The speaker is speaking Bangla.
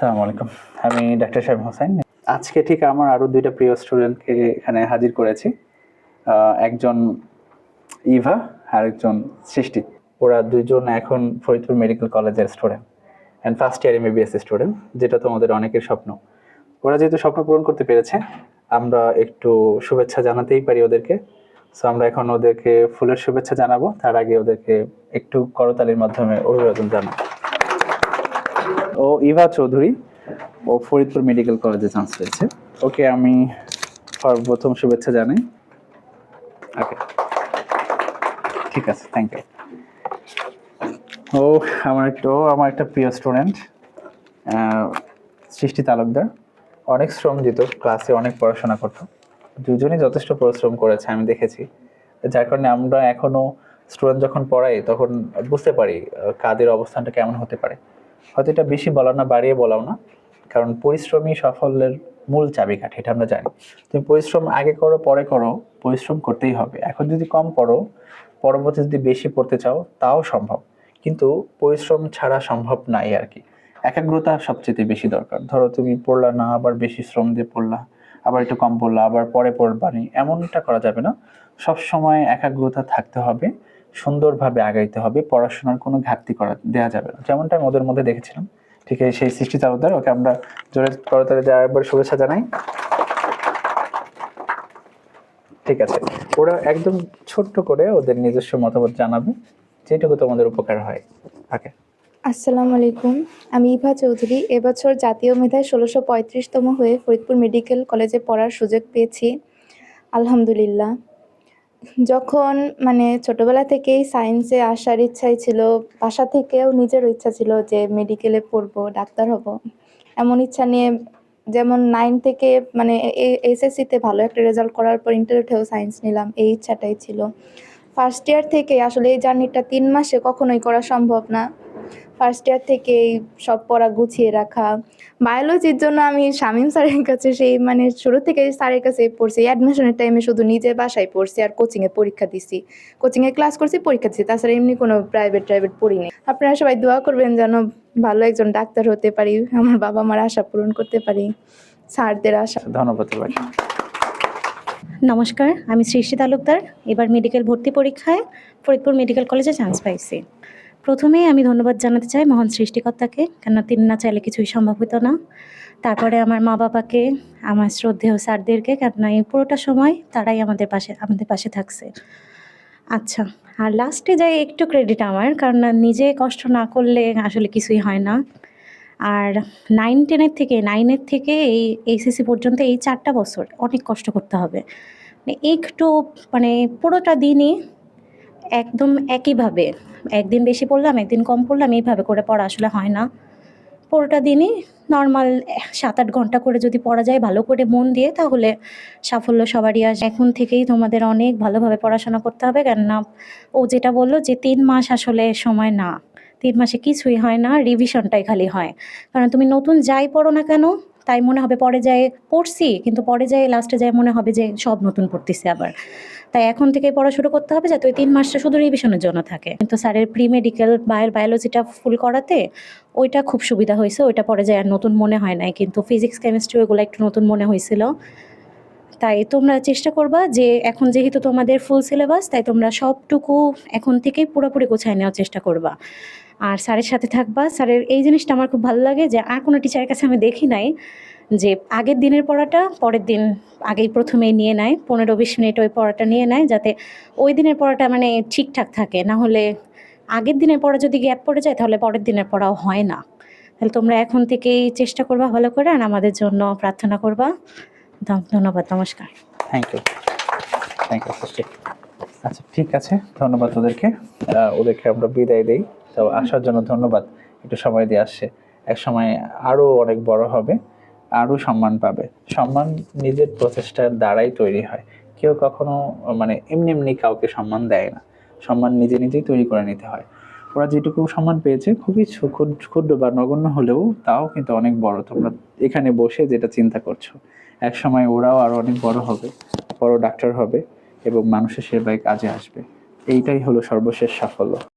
আসসালামু আলাইকুম আমি ডাক্তার সাহেব হোসেন। আজকে ঠিক আমার আরও দুইটা প্রিয় স্টুডেন্টকে এখানে হাজির করেছি। একজন ইভা আর একজন সৃষ্টি। ওরা দুইজন এখন ফরিদপুর মেডিকেল কলেজের student and first year MBBS student যেটা তোমাদের অনেকের স্বপ্ন। ওরা যেহেতু স্বপ্ন পূরণ করতে পেরেছে, আমরা একটু শুভেচ্ছা জানাতেই পারি ওদেরকে। সো আমরা এখন ওদেরকে ফুলের শুভেচ্ছা জানাব। তার আগে ওদেরকে একটু করতালির মাধ্যমে অভিবাদন জানাব। ও ইভা চৌধুরী। ও ফরিদপুর মেডিকেল কলেজে চান্স পেয়েছে। ওকে, আমি সর্বপ্রথম শুভেচ্ছা জানাই। ওকে, ঠিক আছে থ্যাংক ইউ ও, আমার একটা, ও আমার একটা প্রিয় স্টুডেন্ট সৃষ্টি তালুকদার। অনেক শ্রম দিত ক্লাসে অনেক পড়াশোনা করতো। দুজনেই যথেষ্ট পরিশ্রম করেছে, আমি দেখেছি। যার কারণে আমরা এখনও স্টুডেন্ট যখন পড়াই, তখন বুঝতে পারি কাদের অবস্থানটা কেমন হতে পারে। হয়তো এটা বেশি বলা না, বাড়িয়ে বলাও না। কারণ পরিশ্রমই সাফল্যের মূল চাবিকাঠি, এটা আমরা জানি। তুমি পরিশ্রম আগে করো, পরে করো, পরিশ্রম করতেই হবে। এখন যদি কম পড়ো পরবর্তী যদি বেশি পড়তে চাও, তাও সম্ভব। কিন্তু পরিশ্রম ছাড়া সম্ভব নাই আর কি। একাগ্রতা সবচেয়ে বেশি দরকার। ধরো তুমি পড়লা না, আবার বেশি শ্রম দিয়ে পড়লা, আবার একটু কম পড়লা, আবার পরে পড়বানি এমনটা করা যাবে না। সব সময় একাগ্রতা থাকতে হবে। সুন্দরভাবে আগাইতে হবে, পড়াশোনার কোনো ঘাটতি করা দেওয়া যাবে না। যেমনটা আমি ওদের মধ্যে দেখেছিলাম। ঠিক আছে সেই সৃষ্টি চালকদার, ওকে আমরা জোরে করতালি দিয়ে আরেকবার শুভেচ্ছা জানাই। ঠিক আছে, ওরা একদম ছোট্ট করে ওদের নিজস্ব মতামত জানাবে, যেটুকু তোমাদের উপকার হয়। ওকে। আসসালামু আলাইকুম, আমি ইভা চৌধুরী। এবছর জাতীয় মেধায় ষোলোশো পঁয়ত্রিশতম হয়ে ফরিদপুর মেডিকেল কলেজে পড়ার সুযোগ পেয়েছি। আলহামদুলিল্লাহ। যখন মানে ছোটবেলা থেকেই সায়েন্সে আসার ইচ্ছাই ছিল, বাসা থেকেও নিজের ইচ্ছা ছিল যে মেডিকেলে পড়ব, ডাক্তার হব। এমন ইচ্ছা নিয়ে যেমন নাইন থেকে মানে এসএসসিতে ভালো একটা রেজাল্ট করার পর ইন্টার উঠেও সায়েন্স নিলাম, এই ইচ্ছাটাই ছিল। ফার্স্ট ইয়ার থেকে আসলে এই জার্নিটা তিন মাসে কখনোই করা সম্ভব না। ফার্স্ট ইয়ার থেকেই সব পড়া গুছিয়ে রাখা। বায়োলজির জন্য আমি শামীম স্যারের কাছে সেই মানে শুরু থেকে স্যারের কাছে পড়ছি। অ্যাডমিশনের টাইমে শুধু নিজে বাসায় পড়ছি আর কোচিংয়ে পরীক্ষা দিছি। কোচিংয়ে ক্লাস করছি পরীক্ষা দিছি। তাছাড়া এমনি কোনো প্রাইভেট প্রাইভেট পড়িনি আপনারা সবাই দোয়া করবেন যেন ভালো একজন ডাক্তার হতে পারি আমার বাবা মার আশা পূরণ করতে পারি স্যারদের আশা। ধন্যবাদ নমস্কার আমি সৃষ্টি তালুকদার। এবার মেডিকেল ভর্তি পরীক্ষায় ফরিদপুর মেডিকেল কলেজে চান্স পাইছি। প্রথমেই আমি ধন্যবাদ জানাতে চাই মহান সৃষ্টিকর্তাকে, কেননা তিনি না চাইলে কিছুই সম্ভব হতো না। তারপরে আমার মা বাবাকে আমার শ্রদ্ধেয় স্যারদেরকে, কেননা এই পুরোটা সময় তারাই আমাদের পাশে আমাদের পাশে থাকছে। আচ্ছা আর লাস্টে যাই একটু ক্রেডিট আমার কারণ নিজে কষ্ট না করলে আসলে কিছুই হয় না। আর নাইন টেনের থেকে নাইনের থেকে এই এইচএসসি পর্যন্ত এই চারটা বছর অনেক কষ্ট করতে হবে। মানে একটু মানে পুরোটা দিনই একদম একইভাবে, একদিন বেশি পড়লাম, একদিন কম পড়লাম, এইভাবে করে পড়া আসলে হয় না। পুরোটা দিনই নর্মাল সাত আট ঘণ্টা করে যদি পড়া যায়, ভালো করে মন দিয়ে, তাহলে সাফল্য সবারই আসে। এখন থেকেই তোমাদের অনেক ভালোভাবে পড়াশোনা করতে হবে, কেননা ও যেটা বলল যে তিন মাস আসলে সময় না। তিন মাসে কিছুই হয় না রিভিশনটাই খালি হয়। কারণ তুমি নতুন যাই পড়ো না কেন, তাই মনে হবে পরে যায় পড়ছি, কিন্তু পরে যায় লাস্টে যায় মনে হবে যে সব নতুন পড়তেছে আবার। তাই এখন থেকে পড়া শুরু করতে হবে যাতে ওই তিন মাসটা শুধু রিভিশনের জন্য থাকে। কিন্তু স্যারের প্রি মেডিকেল বায়ের বায়োলজিটা ফুল করাতে ওইটা খুব সুবিধা হয়েছে, ওইটা পরে যায় আর নতুন মনে হয় নাই। কিন্তু ফিজিক্স কেমিস্ট্রি ওইগুলো একটু নতুন মনে হয়েছিল। তাই তোমরা চেষ্টা করবা যে এখন যেহেতু তোমাদের ফুল সিলেবাস তাই তোমরা সবটুকু এখন থেকেই পুরোপুরি গোছায় নেওয়ার চেষ্টা করবা। আর স্যারের সাথে থাকবা। স্যারের এই জিনিসটা আমার খুব ভালো লাগে যে আর কোনো টিচারের কাছে আমি দেখি নাই। যে আগের দিনের পড়াটা পরের দিন আগেই প্রথমেই নিয়ে নেয়, পনেরো বিশ মিনিট ওই পড়াটা নিয়ে নেয় যাতে ওই দিনের পড়াটা মানে ঠিকঠাক থাকে। না হলে আগের দিনের পড়া যদি গ্যাপ পড়ে যায় তাহলে পরের দিনের পড়াও হয় না। তাহলে তোমরা এখন থেকেই চেষ্টা করবা ভালো করে আর আমাদের জন্য প্রার্থনা করবা। ধন্যবাদ, নমস্কার। থ্যাংক ইউ থ্যাংক ইউ আচ্ছা ঠিক আছে, ধন্যবাদ ওদেরকে। ওদেরকে আমরা বিদায় দিই। তো আসার জন্য ধন্যবাদ। একটু সময় দিয়ে আসছে। এক সময় আরও অনেক বড় হবে। আরও সম্মান পাবে। সম্মান নিজের প্রচেষ্টার দ্বারাই তৈরি হয়। কেউ কখনো মানে এমনি এমনি কাউকে সম্মান দেয় না। সম্মান নিজে নিজেই তৈরি করে নিতে হয়। ওরা যেটুকু সম্মান পেয়েছে, খুবই ক্ষুদ্র বা নগণ্য হলেও তাও কিন্তু অনেক বড়। তোমরা এখানে বসে যেটা চিন্তা করছ এক সময় ওরাও আরও অনেক বড় হবে, বড় ডাক্তার হবে এবং মানুষের সেবায় কাজে আসবে। এইটাই হলো সর্বশেষ সাফল্য।